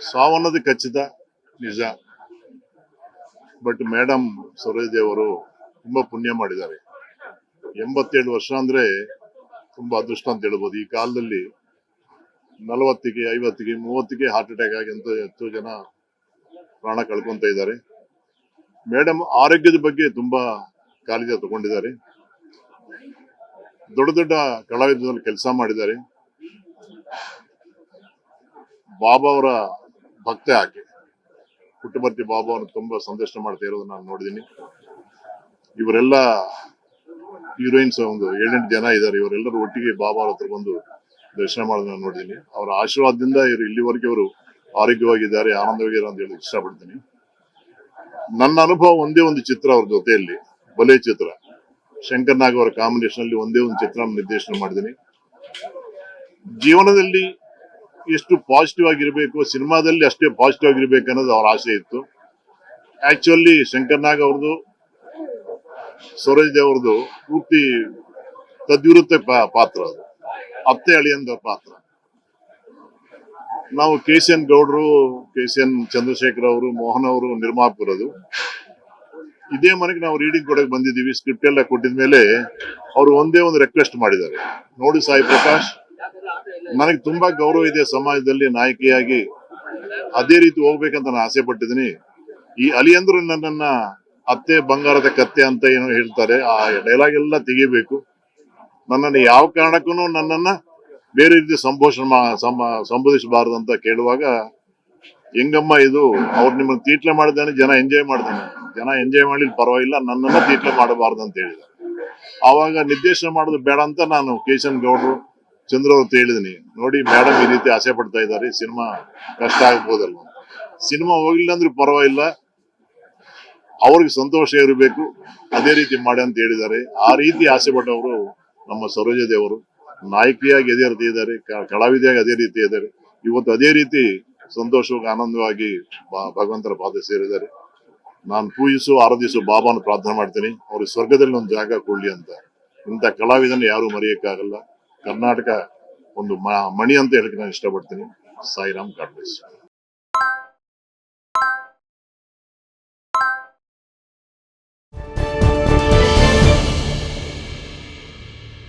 ಸಾವನ್ನೋದು ಖಚಿತ, ನಿಜ. But madam ಅವರು ತುಂಬಾ ಪುಣ್ಯ ಮಾಡಿದ್ದಾರೆ. ಎಂಬತ್ತೇಳು ವರ್ಷ ಅಂದ್ರೆ ತುಂಬಾ ಅದೃಷ್ಟ ಅಂತ ಹೇಳ್ಬೋದು. ಈ ಕಾಲದಲ್ಲಿ ನಲವತ್ತಿಗೆ, ಐವತ್ತಿಗೆ, ಮೂವತ್ತಿಗೆ ಹಾರ್ಟ್ ಅಟ್ಯಾಕ್ ಆಗಿ ಅಂತ ಎಷ್ಟೋ ಜನ ಪ್ರಾಣ ಕಳ್ಕೊಂತ ಇದ್ದಾರೆ. ಮೇಡಮ್ ಆರೋಗ್ಯದ ಬಗ್ಗೆ ತುಂಬಾ ಕಾಳಜಿ ತಗೊಂಡಿದ್ದಾರೆ. ದೊಡ್ಡ ದೊಡ್ಡ ಕಲಾವಿದರಲ್ಲಿ ಕೆಲಸ ಮಾಡಿದ್ದಾರೆ. ಬಾಬಾ ಅವರ ಭಕ್ತೆ ಆಕೆ. ಪುಟ್ಟಬರ್ತಿ ಬಾಬು ಅವರನ್ನು ತುಂಬಾ ಸಂದರ್ಶನ ಮಾಡ್ತಾ ಇರೋದು ನಾನು ನೋಡಿದ್ದೀನಿ ಇವರೆಲ್ಲ ಹೀರೋಯಿನ್ಸ್ ಒಂದು ಏಳೆಂಟು ಜನ ಇದ್ದಾರೆ. ಇವರೆಲ್ಲರೂ ಒಟ್ಟಿಗೆ ಬಾಬಾ ಅವ್ರ ಹತ್ರ ಬಂದು ದರ್ಶನ ಮಾಡೋದನ್ನ ನಾನು ನೋಡಿದ್ದೀನಿ ಅವರ ಆಶೀರ್ವಾದದಿಂದ ಇವರು ಇಲ್ಲಿವರೆಗೆ ಅವರು ಆರೋಗ್ಯವಾಗಿದ್ದಾರೆ, ಆನಂದವಾಗಿದ್ದಾರೆ ಅಂತ ಹೇಳಿ ಇಷ್ಟಪಡ್ತೀನಿ. ನನ್ನ ಅನುಭವ ಒಂದೇ ಒಂದು ಚಿತ್ರ ಅವ್ರ ಜೊತೆಯಲ್ಲಿ, ಬಲೆ ಚಿತ್ರ. ಶಂಕರ್ ನಾಗ್ ಅವರ ಕಾಂಬಿನೇಷನ್ ಅಲ್ಲಿ ಒಂದೇ ಒಂದು ಚಿತ್ರ ನಿರ್ದೇಶನ ಮಾಡಿದ್ದೀನಿ ಜೀವನದಲ್ಲಿ ಎಷ್ಟು ಪಾಸಿಟಿವ್ ಆಗಿರಬೇಕು, ಸಿನಿಮಾದಲ್ಲಿ ಅಷ್ಟೇ ಪಾಸಿಟಿವ್ ಆಗಿರ್ಬೇಕು ಅನ್ನೋದು ಅವ್ರ ಆಸೆ ಇತ್ತು. ಆಕ್ಚುಲಿ ಶಂಕರ್ ನಾಗ್ ಅವ್ರದ್ದು ಸೂರಜ್ ದೇವ್ರದ್ದು ಪೂರ್ತಿ ತದ್ವಿರುತ್ತ ಪಾ- ಪಾತ್ರ ಅದು. ಅತ್ತೆ ಅಳಿಯಂದ ಪಾತ್ರ. ನಾವು ಕೆ ಸಿ ಎನ್ ಗೌಡ್ರು ಕೆ ಸಿ ಎನ್ ಚಂದ್ರಶೇಖರ್ ಅವರು, ಮೋಹನ್ ಅವರು ನಿರ್ಮಾಪಕರದು ಇದೇ ಮನೆಗೆ ನಾವು ರೀಡಿಂಗ್ ಕೊಡಕ್ಕೆ ಬಂದಿದ್ದೀವಿ ಸ್ಕ್ರಿಪ್ಟ್ ಎಲ್ಲ ಕೊಟ್ಟಿದ್ಮೇಲೆ ಅವರು ಒಂದೇ ಒಂದು ರಿಕ್ವೆಸ್ಟ್ ಮಾಡಿದ್ದಾರೆ. ನೋಡಿ ಸಾಯಿ ಪ್ರಕಾಶ್ ನನಗೆ ತುಂಬಾ ಗೌರವ ಇದೆ ಸಮಾಜದಲ್ಲಿ ನಾಯಕಿಯಾಗಿ. ಅದೇ ರೀತಿ ಹೋಗ್ಬೇಕಂತ ನಾನು ಆಸೆ ಪಟ್ಟಿದ್ದೀನಿ. ಈ ಅಲಿಯಂದ್ರು ನನ್ನನ್ನ ಅತ್ತೆ ಬಂಗಾರದ ಕತ್ತೆ ಅಂತ ಏನೋ ಹೇಳ್ತಾರೆ. ಆ ಡೈಲಾಗ್ ಎಲ್ಲ ತೆಗಿಬೇಕು. ನನ್ನನ್ನು ಯಾವ ಕಾರಣಕ್ಕೂ ನನ್ನನ್ನ ಬೇರೆ ರೀತಿ ಸಂಭೋಷಣ ಸಂಬೋಧಿಸಬಾರದು ಅಂತ ಕೇಳುವಾಗ, ಹೆಂಗಮ್ಮ ಇದು? ಅವ್ರು ನಿಮ್ಮನ್ನ ತೀಟ್ಲೆ ಮಾಡಿದಾನೆ ಜನ ಎಂಜಾಯ್ ಮಾಡ್ತಾನೆ. ಜನ ಎಂಜಾಯ್ ಮಾಡಲಿ ಪರವಾಗಿಲ್ಲ, ನನ್ನನ್ನ ತೀಟ್ಲೆ ಮಾಡಬಾರ್ದು ಅಂತ ಹೇಳಿದ ಆವಾಗ ನಿರ್ದೇಶನ ಮಾಡೋದು ಬೇಡ ಅಂತ ನಾನು ಕೇಶನ್ ಗೌಡ್ರು ಚಂದ್ರ ಅವ್ರ ಹೇಳಿದೀನಿ. ನೋಡಿ ಮೇಡಮ್ ಈ ರೀತಿ ಆಸೆ ಪಡ್ತಾ ಇದ್ದಾರೆ, ಸಿನಿಮಾ ಕಷ್ಟ ಆಗ್ಬೋದಲ್ವ? ಸಿನಿಮಾ ಹೋಗಿಲ್ಲ ಅಂದ್ರೆ ಪರವಾಗಿಲ್ಲ. ಅವ್ರಿಗೆ ಸಂತೋಷ ಇರಬೇಕು. ಅದೇ ರೀತಿ ಮಾಡಿ ಅಂತ ಹೇಳಿದ್ದಾರೆ. ಆ ರೀತಿ ಆಸೆ ಪಟ್ಟವರು ನಮ್ಮ ಸರೋಜ ದೇವರು. ನಾಯಕಿಯಾಗಿ ಅದೇ ರೀತಿ ಇದ್ದಾರೆ ಕಲಾವಿದೆಯಾಗಿ ಅದೇ ರೀತಿ ಇದ್ದಾರೆ. ಇವತ್ತು ಅದೇ ರೀತಿ ಸಂತೋಷವಾಗಿ, ಆನಂದವಾಗಿ ಭಗವಂತರ ಪಾದ ಸೇರಿದ್ದಾರೆ. ನಾನು ಪೂಜಿಸು, ಆರಾಧಿಸು ಬಾಬಾನ ಪ್ರಾರ್ಥನೆ ಮಾಡ್ತೀನಿ. ಅವ್ರಿಗೆ ಸ್ವರ್ಗದಲ್ಲಿ ಒಂದು ಜಾಗ ಕೊಡ್ಲಿ ಅಂತ. ಇಂಥ ಕಲಾವಿದನ ಯಾರು ಮರೆಯಕ್ಕಾಗಲ್ಲ. ಕರ್ನಾಟಕ ಒಂದು ಮಣಿ ಅಂತ ಹೇಳಕ್ ನಾನು ಇಷ್ಟಪಡ್ತೀನಿ. ಸಾಯಿರಾಮ್ ಕಾಡ್ಲೇಸ್